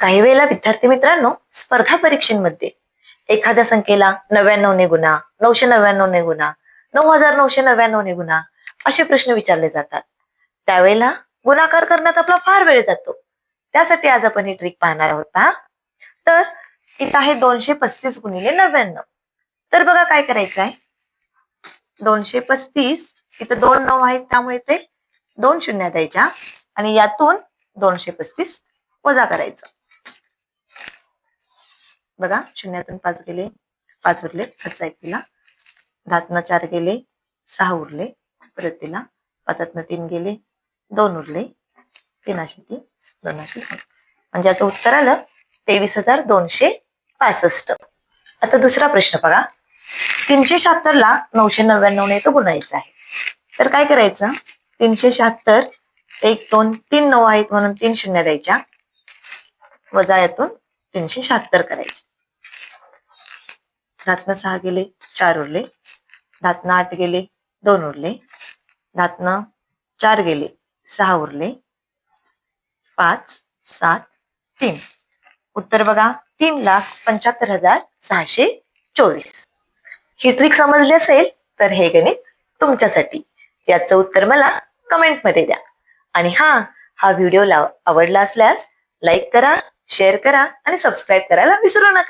काही वेळेला विद्यार्थी मित्रांनो स्पर्धा परीक्षेमध्ये एखाद्या संख्येला नव्याण्णव ने गुणा नऊशे नव्याण्णव ने गुणा नऊ हजार नऊशे नव्याण्णव ने गुणा असे प्रश्न विचारले जातात. त्यावेळेला गुणाकार करण्यात आपला फार वेळ जातो. त्यासाठी आज आपण ही ट्रिक पाहणार आहोत पहा. तर इथं आहे दोनशे पस्तीस गुणिले नव्याण्णव. तर बघा काय करायचं आहे. दोनशे पस्तीस इथं दोन नऊ आहेत त्यामुळे ते दोन शून्य द्यायच्या. आणि यातून दोनशे पस्तीस वजा करायचं. बघा शून्यातून पाच गेले पाच उरले खर्च एक दिला दहातनं चार गेले सहा उरले परत दिला पाचातनं तीन गेले दोन उरले तीन अशे तीन दोन अशे दोन म्हणजे याचं उत्तर आलं तेवीस हजार दोनशे पासष्ट. आता दुसरा प्रश्न बघा. तीनशे शहात्तर ला नऊशे नव्याण्णव ने तो गुणायचा आहे. तर काय करायचं? तीनशे शहात्तर एक दोन तीन नऊ आहेत म्हणून तीन शून्य द्यायच्या. वजा यातून तीनशे शहात्तर करायचे. दहातनं सहा गेले चार उरले. दहातनं आठ गेले दोन उरले. दहातनं चार गेले सहा उरले. पाच सात तीन. उत्तर बघा तीन लाख पंच्याहत्तर हजार सहाशे चोवीस. ही ट्रिक समजली असेल तर हे गणित तुमच्यासाठी. याचं उत्तर मला कमेंटमध्ये द्या. आणि हा हा व्हिडिओ आवडला असल्यास लाईक करा शेअर करा आणि सबस्क्राईब करायला विसरू नका.